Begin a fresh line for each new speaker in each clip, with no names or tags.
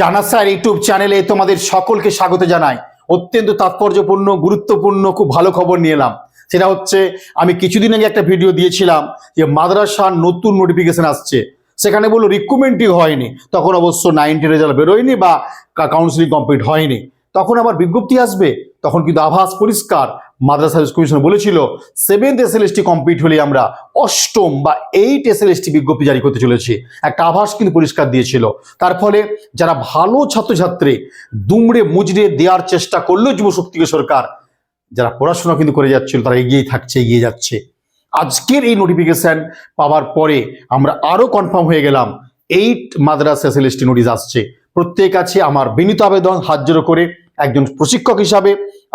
জানা sir YouTube চ্যানেলে তোমাদের সকলকে স্বাগত জানাই। অত্যন্ত তাৎপর্যপূর্ণ, গুরুত্বপূর্ণ, খুব ভালো খবর নিয়ে এলাম। সেটা হচ্ছে, আমি কিছুদিন আগে একটা ভিডিও দিয়েছিলাম যে মাদ্রাসার নতুন নোটিফিকেশন আসছে। সেখানে বলল রিক্রুটমেন্টই হয়নি। তখন অবশ্য নাইনটি রেজাল্ট বেরোয়নি বা কাউন্সিলিং কমপ্লিট হয়নি। তখন আবার বিজ্ঞপ্তি আসবে, তখন কিন্তু আভাস পরিষ্কার মাদ্রাসা কমিশন বলেছিল সেভেন্থ এস এল কমপ্লিট হলে আমরা অষ্টম বা এইট এস এল বিজ্ঞপ্তি জারি করতে চলেছি। একটা আভাস কিন্তু পরিষ্কার দিয়েছিল। তার ফলে যারা ভালো ছাত্রছাত্রী দুমড়ে মুজড়ে দেওয়ার চেষ্টা করল যুবশক্তিকে সরকার, যারা পড়াশোনা কিন্তু করে যাচ্ছিল, তারা এগিয়ে থাকছে, এগিয়ে যাচ্ছে। আজকের এই নোটিফিকেশন পাওয়ার পরে আমরা আরও কনফার্ম হয়ে গেলাম এইট মাদ্রাসা এস এল নোটিশ আসছে। প্রত্যেক আছে আমার বিনীত আবেদন হাত জোড়ো করে একজন প্রশিক্ষক হিসাবে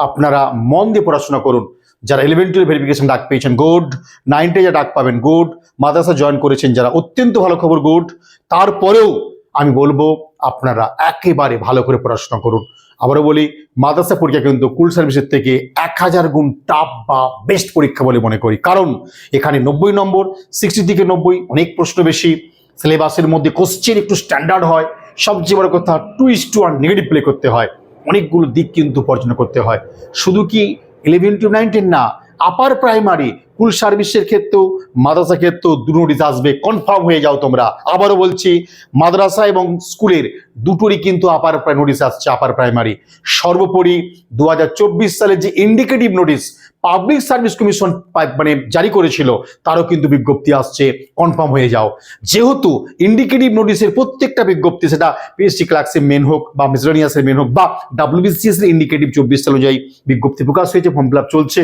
আপনারা মন দিয়ে পড়াশোনা করুন। যারা ইলেভেন টুয়েলভ ভেরিফিকেশন ডাক পেয়েছেন গুড নাইনটে যা ডাক পাবেন গুড মাদ্রাসা জয়েন করেছেন, যারা অত্যন্ত ভালো খবর গুড তারপরেও আমি বলব, আপনারা একেবারে ভালো করে পড়াশোনা করুন। আবারও বলি, মাদ্রাসা পরীক্ষা কিন্তু কুল সার্ভিসের থেকে এক হাজার গুণ টাফ বা বেস্ট পরীক্ষা বলে মনে করি। কারণ এখানে নব্বই নম্বর সিক্সটি থেকে নব্বই, অনেক প্রশ্ন বেশি। সিলেবাসের মধ্যে কোশ্চেন একটু স্ট্যান্ডার্ড হয়। সবচেয়ে বড় কথা two is two R negative play করতে হয়। অনেকগুলো দিক কিন্তু উপার্জন করতে হয়। শুধু কি ইলেভেন টু নাইনটিন না আপার প্রাইমারি স্কুল সার্ভিসের ক্ষেত্রেও, মাদ্রাসা ক্ষেত্রেও দু নোটিশ আসবে কনফার্ম হয়ে যাও তোমরা। আবারও বলছি, মাদ্রাসা এবং স্কুলের দুটোরই কিন্তু আপার নোটিস আসছে আপার প্রাইমারি সর্বোপরি দু সালে যে indicative notice public service commission মানে জারি করেছিল, তারও কিন্তু বিজ্ঞপ্তি আসছে কনফার্ম হয়ে যাও। যেহেতু ইন্ডিকেটিভ নোটিশের প্রত্যেকটা বিজ্ঞপ্তি সেটা পিএসসি ক্লার্কসের মেন হোক বা মিসলেনিয়াসের মেন হোক বা ডাব্লিউবিসিএস এর ইন্ডিকেটিভ চব্বিশ সাল অনুযায়ী বিজ্ঞপ্তি প্রকাশ হয়েছে ফর্ম ফিল চলছে,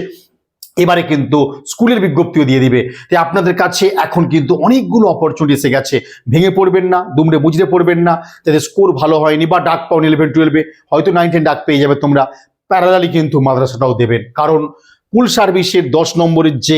এবারে কিন্তু স্কুলের বিজ্ঞপ্তিও দিয়ে দিবে। তাই আপনাদের কাছে এখন কিন্তু অনেকগুলো অপরচুনিটি এসে গেছে। ভেঙে পড়বেন না, দুমড়ে মুজড়ে পড়বেন না তাদের স্কোর ভালো হয়নি বা ডাক পাওনি ইলেভেন টুয়েলভে হয়তো নাইন টেন ডাক পেয়ে যাবে তোমরা। প্যারালালি কিন্তু মাদ্রাসাটাও দেবেন। কারণ কুল সার্ভিসের দশ নম্বরের যে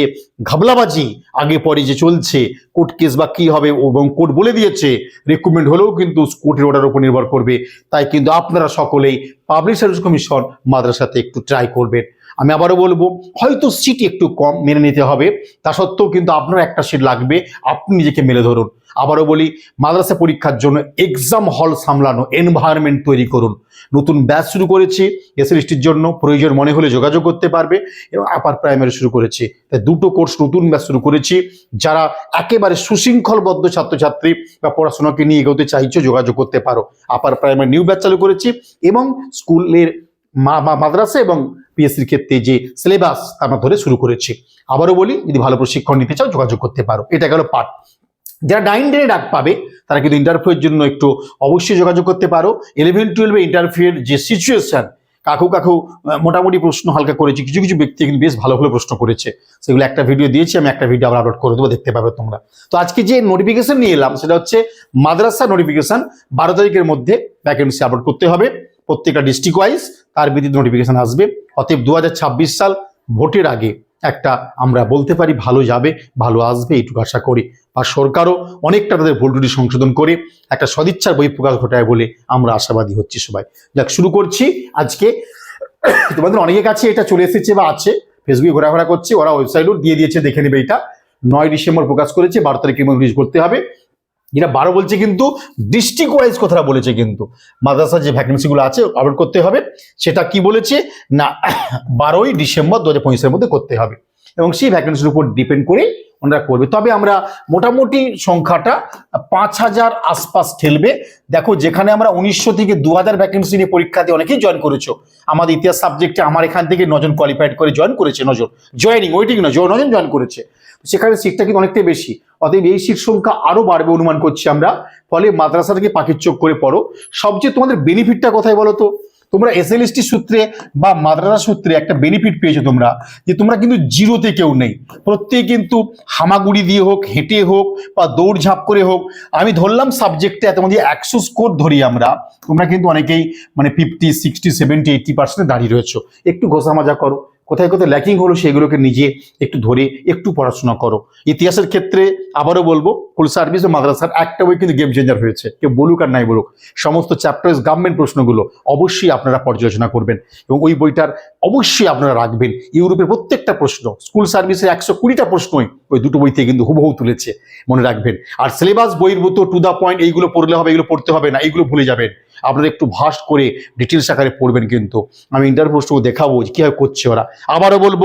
ঘাবলাবাজি আগে পরে যে চলছে, কোর্ট কেস বা কি হবে এবং কোর্ট বলে দিয়েছে রিক্রুটমেন্ট হলেও কিন্তু কোর্টের অর্ডার উপর নির্ভর করবে। তাই কিন্তু আপনারা সকলেই পাবলিক সার্ভিস কমিশন মাদ্রাসাতে একটু ট্রাই করবেন। আমি আবারও বলব, হয়তো সিট একটু কম মেনে নিতে হবে। তা সত্ত্বেও কিন্তু আপনার একটা সিট লাগবে, আপনি নিজেকে মেলে ধরুন। আবারও বলি, মাদ্রাসা পরীক্ষার জন্য এক্সাম হল সামলানো এনভায়রনমেন্ট তৈরি করুন। নতুন ব্যাচ শুরু করেছি এসএলএসটির জন্য প্রয়োজন মনে হলে যোগাযোগ করতে পারবে এবং আপার প্রাইমারি শুরু করেছি। তাই দুটো কোর্স নতুন ব্যাচ শুরু করেছি, যারা একেবারে সুশৃঙ্খলবদ্ধ ছাত্রছাত্রী বা পড়াশোনাকে নিয়ে এগোতে চাইছো, যোগাযোগ করতে পারো। আপার প্রাইমারি নিউ ব্যাচ চালু করেছি এবং স্কুলের মাদ্রাসা এবং পিএসসির ক্ষেত্রে যে সিলেবাস আমরা ধরে শুরু করেছি। আবারও বলি, যদি ভালো প্রশিক্ষণ নিতে চাও, যোগাযোগ করতে পারো। এটা গেল পার্ট যারা নাইন টেনে ডাক পাবে, তারা কিন্তু ইন্টারভিউয়ের জন্য একটু অবশ্যই যোগাযোগ করতে পারো। ইলেভেন টুয়েলভে ইন্টারভিউয়ের যে সিচুয়েশন কাকু কাকু মোটামুটি প্রশ্ন হালকা করেছে। কিছু কিছু ব্যক্তি কিন্তু বেশ ভালো ভালো প্রশ্ন করেছে। সেগুলো একটা ভিডিও দিয়েছি, আমি একটা ভিডিও আবার আপলোড করে দেবো, দেখতে পাবে তোমরা। তো আজকে যে নোটিফিকেশন নিয়ে এলাম, সেটা হচ্ছে মাদ্রাসা নোটিফিকেশন বারো তারিখের মধ্যে ভ্যাকেন্সি আপলোড করতে হবে। প্রত্যেকটা ডিস্ট্রিক্ট ওয়াইজ তার ভিত্তিতে নোটিফিকেশন আসবে। অতএব দু হাজার ছাব্বিশ সাল ভোটের আগে একটা আমরা বলতে পারি ভালো যাবে, ভালো আসবে এইটুকু আশা করি। আর সরকারও অনেকটা তাদের ভুল ত্রুটি সংশোধন করে একটা সদিচ্ছার বই প্রকাশ ঘটায় বলে আমরা আশাবাদী হচ্ছি সবাই। যাক, শুরু করছি আজকে। তোমাদের অনেকের কাছে এটা চলে এসেছে বা আছে, ফেসবুকে ঘোরাফেরা করছে, ওরা ওয়েবসাইটও দিয়ে দিয়েছে, দেখে নেবে এটা। নয় ডিসেম্বর প্রকাশ করেছে, বারো তারিখের মধ্যে রিলিজ করতে হবে। যেটা বারো বলছে কিন্তু ডিস্ট্রিক্ট ওয়াইজ কথাটা বলেছে কিন্তু। মাদ্রাসার যে ভ্যাকেন্সিগুলো আছে আপলোড করতে হবে। সেটা কি বলেছে? না, বারোই ডিসেম্বর দু হাজার মধ্যে করতে হবে। এবং সেই ভ্যাকেন্সির উপর ডিপেন্ড করে ওনারা করবে। তবে আমরা মোটামুটি সংখ্যাটা পাঁচ হাজার আশপাশ ঠেলবে। দেখো, যেখানে আমরা উনিশশো থেকে দু হাজার ভ্যাকেন্সি নিয়ে পরীক্ষা দিয়ে অনেকেই জয়েন করেছ। আমাদের ইতিহাস সাবজেক্টে আমার এখান থেকে নজন কোয়ালিফাইড করে জয়েন করেছে, নজন। জয়েনিং ওয়েটিং না নজন জয়েন করেছে। সেখানে সিটটা কিন্তু অনেকটাই বেশি। অতএব এই সিট সংখ্যা আরও বাড়বে অনুমান করছি আমরা। ফলে মাদ্রাসা থেকে পাখির চোখ করে পড়ো। সবচেয়ে তোমাদের বেনিফিটটা কোথায় বলো তো। তোমরা এস এসএলএসটি সূত্রে বা মাদ্রাসা সূত্রে একটা বেনিফিট পেয়েছ তোমরা, যে তোমরা কিন্তু জিরোতে কেউ নেই। প্রত্যেকে কিন্তু হামাগুড়ি দিয়ে হোক, হেঁটে হোক বা দৌড়ঝাঁপ করে হোক, আমি ধরলাম সাবজেক্টে তোমাদের একশো স্কোর ধরি আমরা, তোমরা কিন্তু অনেকেই মানে ফিফটি সিক্সটি সেভেন্টি এইটটি পার্সেন্টে দাঁড়িয়ে রয়েছো। একটু ঘোষা মাজা করো। কোথায় কোথায় ল্যাকিং হলো সেগুলোকে নিজে একটু ধরে একটু পড়াশোনা করো। ইতিহাসের ক্ষেত্রে আবারও বলব ফুল সার্ভিস ও মাদ্রাসার একটা বই কিন্তু গেম চেঞ্জার হয়েছে। কেউ বলুক আর নাই বলুক, সমস্ত চ্যাপ্টার গভর্নমেন্ট প্রশ্নগুলো অবশ্যই আপনারা পর্যালোচনা করবেন এবং ওই বইটার অবশ্যই আপনারা রাখবেন। ইউরোপের প্রত্যেকটা প্রশ্ন স্কুল সার্ভিসের একশো কুড়িটা প্রশ্নই ওই দুটো বইতে কিন্তু হুবহু তুলেছে, মনে রাখবেন। আর সিলেবাস বইয়ের মতো টু দা পয়েন্ট এইগুলো পড়লে হবে, এগুলো পড়তে হবে না, এইগুলো ভুলে যাবেন। আপনারা একটু ভাস করে ডিটেলস আকারে পড়বেন কিন্তু। আমি ইন্টারভিউ দেখাবো যে কীভাবে করছে ওরা। আবারও বলব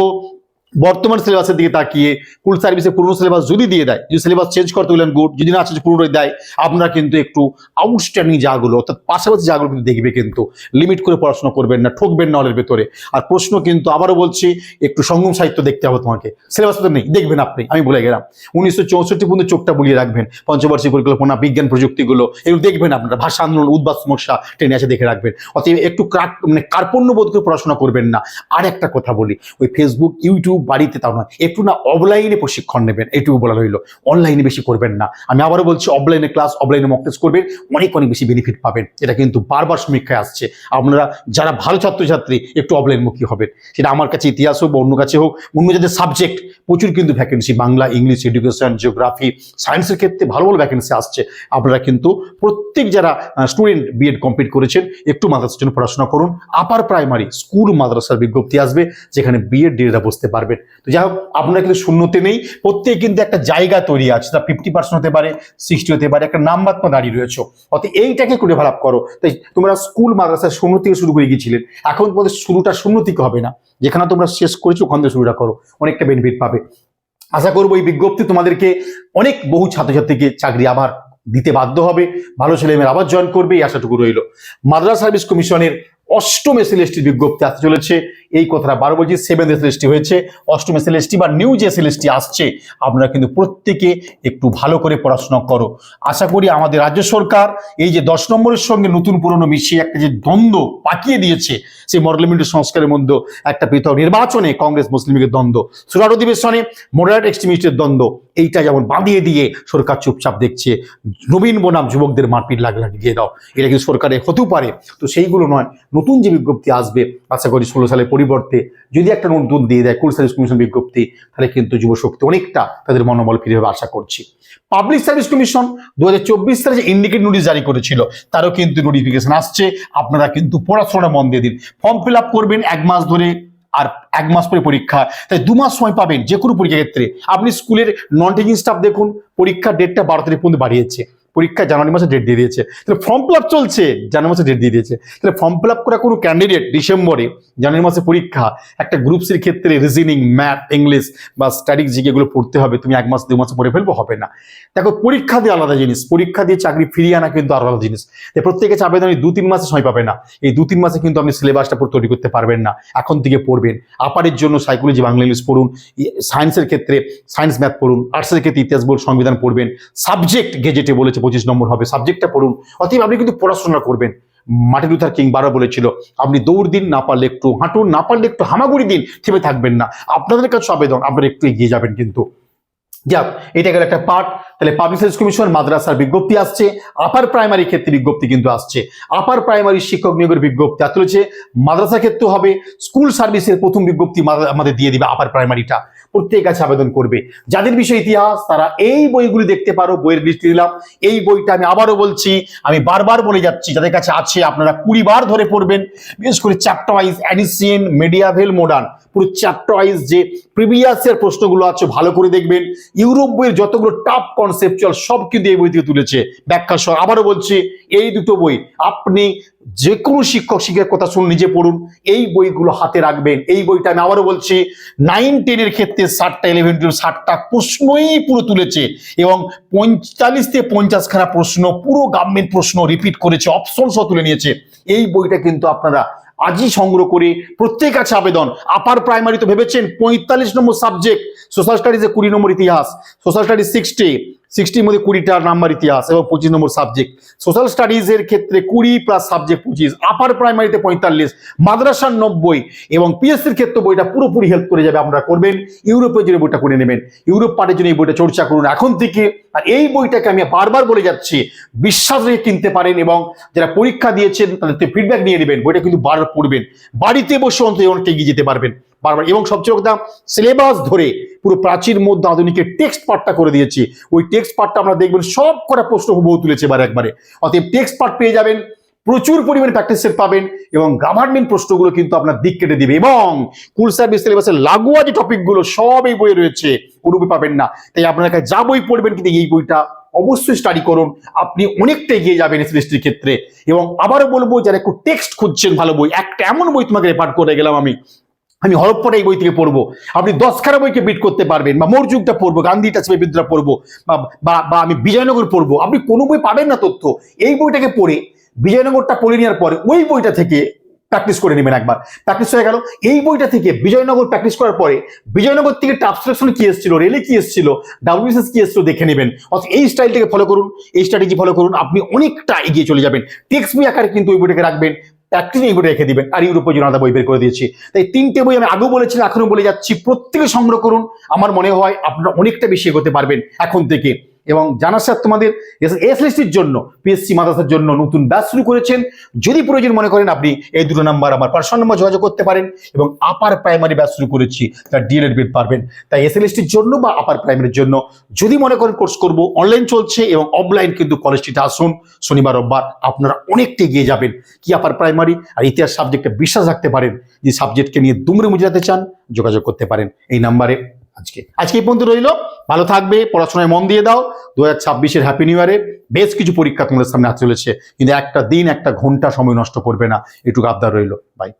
বর্তমান সিলেবাসের দিকে তাকিয়ে ফুল সার্ভিসে পুরনো সিলেবাস যদি দিয়ে দেয়, যদি সিলেবাস চেঞ্জ করতে বললেন গুড যদি না চেঞ্জ পুরনো দেয়, আপনারা কিন্তু একটু আউটস্ট্যান্ডিং জাগুলো, অর্থাৎ পাশাপাশি জাগুলো কিন্তু দেখবে কিন্তু লিমিট করে পড়াশোনা করবেন না, ঠকবেন না হলের ভেতরে। আর প্রশ্ন কিন্তু আবারও বলছি, একটু সঙ্গম সাহিত্য দেখতে হবে তোমাকে। সিলেবাস তো নেই, দেখবেন আপনি, আমি বলে গেলাম। উনিশশো চৌষট্টি পর্যন্ত চোখটা বুলিয়ে রাখবেন, পঞ্চবার্ষিক পরিকল্পনা, বিজ্ঞান প্রযুক্তিগুলো, এগুলো দেখবেন আপনারা, ভাষা আন্দোলন উদ্বাস সমস্যা ট্রেনে আসে দেখে রাখবেন। অতএব একটু মানে কার্পণ্য বোধ করে পড়াশোনা করবেন না। আর একটা কথা বলি, ওই ফেসবুক ইউটিউব বাড়িতে তাও নয়। একটু না অফলাইনে প্রশিক্ষণ নেবেন এটুকু বলা রইল। অনলাইনে বেশি করবেন না। আমি আবারও বলছি অফলাইনে ক্লাস অফলাইনে মক টেস্ট করবেন, অনেক অনেক বেশি বেনিফিট পাবেন। এটা কিন্তু বারবার সমীক্ষায় আসছে। আপনারা যারা ভালো ছাত্রছাত্রী, একটু অফলাইনমুখী হবেন। সেটা আমার কাছে ইতিহাস হোক বা অন্য কাছে হোক, অন্য যাদের সাবজেক্ট প্রচুর কিন্তু vacancy Bangla, English education geography সায়েন্সের ক্ষেত্রে ভালো ভালো ভ্যাকেন্সি আসছে। আপনারা কিন্তু প্রত্যেক যারা স্টুডেন্ট বিএড কমপ্লিট করেছেন, একটু মাদ্রাসার জন্য পড়াশোনা করুন। আপার প্রাইমারি স্কুল মাদ্রাসার বিজ্ঞপ্তি আসবে, যেখানে বিএড ডিএডরা বসতে পারবেন তো যাই হোক, আপনারা কিন্তু শূন্যতে নেই। প্রত্যেকে কিন্তু একটা জায়গা তৈরি আছে তা ফিফটি হতে পারে সিক্সটি হতে পারে, একটা নাম্বার তো দাঁড়িয়ে রয়েছে। অত এইটাকে করে ডেভেলপ করো। তাই তোমরা স্কুল মাদ্রাসার শূন্য থেকে শুরু করে গিয়েছিলেন এখন তোমাদের শুরুটা শূন্য থেকে হবে না। যেখানে তোমরা শেষ করেছ, ওখান থেকে শুরুটা করো। অনেকটা বেনিফিট পাবে। আশা করব এই বিজ্ঞপ্তি তোমাদেরকে অনেক বহু ছাত্রছাত্রীকে চাকরি আবার দিতে বাধ্য হবে। ভালো ছেলেমেয়েরা আবার জয়েন করবে, এই আশাটুকু রইল। মাদ্রাস সার্ভিস কমিশনের অষ্টম এসএলএসটি বিজ্ঞপ্তি আসতে চলেছে। এই কথাটা বারো বলছি সেভেন এসএলএসটি হয়েছে। অষ্টম এসএলএসটি বা নিউ যে এসএলএসটি আসছে, আপনারা কিন্তু প্রত্যেকে একটু ভালো করে পড়াশোনা করো। আশা করি আমাদের রাজ্য সরকার এই যে দশ নম্বরের সঙ্গে নতুন পুরনো মিশিয়ে একটা যে দ্বন্দ্ব পাকিয়ে দিয়েছে, সেই মডেলিমেন্টের সংস্কারের মধ্যে একটা পৃথক নির্বাচনে কংগ্রেস মুসলিম লীগের দ্বন্দ্ব, সুরাট অধিবেশনে মডারেট এক্সট্রিমিস্টের দ্বন্দ্ব, এইটা যেমন বাঁধিয়ে দিয়ে সরকার চুপচাপ দেখছে, নবীন বনাম যুবকদের মারপিট লাগ লাগিয়ে দাও, এটা কিন্তু সরকারে হতেও পারে। তো সেইগুলো নয় নতুন যে বিজ্ঞপ্তি আসবে, আশা করি ষোলো সালের পরিবর্তে যদি একটা নতুন দিয়ে দেয় কুল সার্ভিস কমিশন বিজ্ঞপ্তি, তাহলে কিন্তু যুবশক্তি অনেকটা তাদের মনোবল ফিরে হবে আশা করছি। পাবলিক সার্ভিস কমিশন দু সালে যে ইন্ডিকেট নোটিশ জারি করেছিল, তারও কিন্তু নোটিফিকেশন আসছে, আপনারা কিন্তু পড়াশোনা মন দিয়ে দিন। ফর্ম ফিল আপ করবেন এক মাস ধরে আর এক মাস পরে পরীক্ষা, তাই দু মাস সময় পাবেন যে কোনো পরীক্ষা ক্ষেত্রে। আপনি স্কুলের নন টিচিং স্টাফ দেখুন, পরীক্ষার ডেটটা বারো তারিখ পর্যন্ত বাড়িয়েছে। পরীক্ষা জানুয়ারি মাসে ডেট দিয়ে দিয়েছে। তাহলে ফর্ম ফিল আপ চলছে, জানুয়ারি মাসে ডেট দিয়ে দিয়েছে। তাহলে ফর্ম ফিল আপ করা কোনো ক্যান্ডিডেট ডিসেম্বরে, জানুয়ারি মাসে পরীক্ষা, একটা গ্রুপ সির ক্ষেত্রে রিজনিং ম্যাথ ইংলিশ বা স্ট্যাটিক জিকেগুলো পড়তে হবে, তুমি এক মাস দু মাসে পড়ে ফেলব, হবে না। দেখো, পরীক্ষা দিয়ে আলাদা জিনিস। পরীক্ষা দিয়ে চাকরি ফিরিয়ে আনা কিন্তু আলাদা জিনিস। প্রত্যেকে চাপে আপনি দু তিন মাসে সময় পাবে না। এই দু তিন মাসে কিন্তু আপনি সিলেবাসটা পুরো তৈরি করতে পারবেন না। এখন থেকে পড়বেন। আপারের জন্য সাইকোলজি বাংলা ইংলিশ পড়ুন। সায়েন্সের ক্ষেত্রে সায়েন্স ম্যাথ পড়ুন। আর্টসের ক্ষেত্রে ইতিহাস বোর্ড সংবিধান পড়বেন। সাবজেক্ট গেজেটে বলেছে পঁচিশ নম্বর হবে সাবজেক্টটা পড়ুন। অতএব আপনি কিন্তু পড়াশোনা করবেন। মার্টিন লুথার কিং বারো বলেছিল, আপনি দৌড় দিন, না পারলে একটু হাঁটুন, না পারলে একটু হামাগুড়ি দিন, থেমে থাকবেন না। আপনাদের কাছে আবেদন, আপনারা একটু এগিয়ে যাবেন কিন্তু। যাক, এটা গেল একটা পার্ট তাহলে পাবলিক সার্ভিস কমিশন মাদ্রাসার বিজ্ঞপ্তি আসছে আপার প্রাইমারি ক্ষেত্রে বিজ্ঞপ্তি কিন্তু আসছে। আপার প্রাইমারি শিক্ষক নিয়োগের বিজ্ঞপ্তি আসতে চলেছে মাদ্রাসা ক্ষেত্রে হবে স্কুল সার্ভিসের প্রথম বিজ্ঞপ্তি আমাদের দিয়ে দিবে আপার প্রাইমারিটা প্রত্যেক কাছে আবেদন করবে। যাদের বিষয় ইতিহাস, তারা এই বইগুলি দেখতে পারো, বইয়ের লিস্ট দিলাম। এই বইটা আমি আবারও বলছি, আমি বারবার বলে যাচ্ছি, যাদের কাছে আছে, আপনারা কুড়ি বার ধরে পড়বেন। বিশেষ করে chapter wise ancient medieval modern পুরো চ্যাপ্টার ওয়াইজ যে প্রিভিয়াসের প্রশ্নগুলো আছে, ভালো করে দেখবেন। ইউরোপ বইয়ের যতগুলো টাফ কনসেপচুয়াল সব কিন্তু এই বই থেকে তুলেছে। ব্যাখ্যা সহ। আবারও বলছি, এই দুটো বই আপনি যে কোনো শিক্ষক, শিক্ষকের কথা শুনে নিজে পড়ুন, এই বইগুলো হাতে রাখবেন। এই বইটা আমি আবারও বলছি নাইন টেনের ক্ষেত্রে ষাটটা ইলেভেন টুয়েলভ ষাটটা প্রশ্নই পুরো তুলেছে এবং পঁয়তাল্লিশ থেকে পঞ্চাশখানা প্রশ্ন, পুরো গভর্নমেন্ট প্রশ্ন রিপিট করেছে অপশন সহ তুলে নিয়েছে। এই বইটা কিন্তু আপনারা আজই সংগ্রহ করে প্রত্যেক আছে আবেদন। আপার প্রাইমারি তো ভেবেছেন, পঁয়তাল্লিশ নম্বর সাবজেক্ট সোশ্যাল স্টাডিজে কুড়ি নম্বর ইতিহাস সোশ্যাল স্টাডিজ সিক্সটি সিক্সটির মধ্যে কুড়িটা নাম্বার ইতিহাস এবং পঁচিশ নম্বর সাবজেক্ট সোশ্যাল স্টাডিজের ক্ষেত্রে কুড়ি প্লাস সাবজেক্ট পঁচিশ আপার প্রাইমারিতে পঁয়তাল্লিশ মাদ্রাসার নব্বই এবং পিএসসির ক্ষেত্রে বইটা পুরোপুরি হেল্প করে যাবে আপনারা করবেন। ইউরোপের জন্য বইটা করে নেবেন। ইউরোপ পার্টের জন্য এই বইটা চর্চা করুন। এখন থেকে আর এই বইটাকে আমি বারবার বলে যাচ্ছি, বিশ্বাস রেখে কিনতে পারেন এবং যারা পরীক্ষা দিয়েছেন তাদের ফিডব্যাক নিয়ে নেবেন। বইটা কিন্তু বারবার পড়বেন। বাড়িতে বসে অন্তত অনেকটা এগিয়ে যেতে পারবেন। বারবার। এবং সবচেয়ে কথা সিলেবাস ধরে পুরো প্রাচীর মধ্যে আধুনিকের টেক্সট পার্টটা করে দিয়েছি। ওই টেক্সট পার্টটা আমরা দেখবেন সব কটা প্রশ্ন হুবহু তুলেছে এবার একবারে। অতএব টেক্সট পার্ট পেয়ে যাবেন, প্রচুর পরিমাণে প্র্যাকটিস সেট পাবেন এবং গভর্নমেন্ট প্রশ্নগুলো কিন্তু আপনার দিক কেটে দিবে এবং কুল সার্ভিস সিলেবাসের লাগোয়া যে টপিকগুলো সব এই বইয়ে রয়েছে কোনো পাবেন না। তাই আপনার কাছে যা বই পড়বেন কিন্তু এই বইটা অবশ্যই স্টাডি করুন। আপনি অনেকটা এগিয়ে যাবেন এসএলএসটির ক্ষেত্রে। এবং আবারও বলব, যারা একটু টেক্সট খুঁজছেন ভালো বই, একটা এমন বই তোমাকে রেফার করে গেলাম আমি আমি হরপ্পটা এই বই থেকে পড়ব। আপনি দশখানা বইকে বিট করতে পারবেন, বা মোর যুগটা পড়ব, গান্ধী টাচবে বিদ্যা পড়ব, বা- আমি বিজয়নগর পড়ব। আপনি কোনো বই পাবেন না তথ্য। এই বইটাকে পড়ে বিজয়নগরটা পড়ে নেওয়ার পরে ওই বইটা থেকে প্র্যাকটিস করে নেবেন একবার। প্র্যাকটিস হয়ে গেল। এই বইটা থেকে বিজয়নগর প্র্যাকটিস করার পরে বিজয়নগর থেকে টাপ কি এসেছিল রেলে কি এসেছিল ডাব্লিউবিসিএস কি এসেছিল দেখে নেবেন। এই স্টাইলটাকে ফলো করুন, এই স্ট্র্যাটেজি ফলো করুন, আপনি অনেকটা এগিয়ে চলে যাবেন। টেক্সট বই আকারে কিন্তু ওই বইটাকে রাখবেন। নিয়ে বইটা রেখে দিবেন। আর ইউরোপের জন্য আলাদা বই বের করে দিয়েছি। তাই তিনটে বই আমি আগেও বলেছিলাম এখনও বলে যাচ্ছি। প্রত্যেকে সংগ্রহ করুন। আমার মনে হয় আপনারা অনেকটা বেশি এগোতে পারবেন এখন থেকে। এবং জানার সাথে তোমাদের এসএসটির জন্য পিএসসি মাদ্রাসার জন্য নতুন ব্যাচ শুরু করেছেন। যদি প্রয়োজন মনে করেন আপনি এই দুটো নাম্বার আমার পার্সোনাল নাম্বার যোগাযোগ করতে পারেন এবং আপার প্রাইমারি ব্যাচ শুরু করেছি, তার ডিএলএড বিট পারবেন। তাই এসএলএসটির জন্য বা আপার প্রাইমারির জন্য যদি মনে করেন কোর্স করব অনলাইন চলছে এবং অফলাইন কিন্তু কলেজটিতে আসুন। শনিবার, রোববার আপনারা অনেকটা এগিয়ে যাবেন। কি আপার প্রাইমারি আর ইতিহাস সাবজেক্টে বিশ্বাস রাখতে পারেন। যে সাবজেক্টকে নিয়ে দুমড়ে মুচে যেতে চান, যোগাযোগ করতে পারেন। এই নাম্বারে আজকে। আজকে এই পর্যন্ত রইল। ভালো থাকবে, পড়াশোনায় মন দিয়ে দাও। দু হাজার ছাব্বিশের হ্যাপি নিউ ইয়ারে বেশ কিছু পরীক্ষা তোমাদের সামনে চলেছে। কিন্তু একটা দিন, একটা ঘণ্টা সময় নষ্ট করবে না। এটুকু আবদার রইল। বাই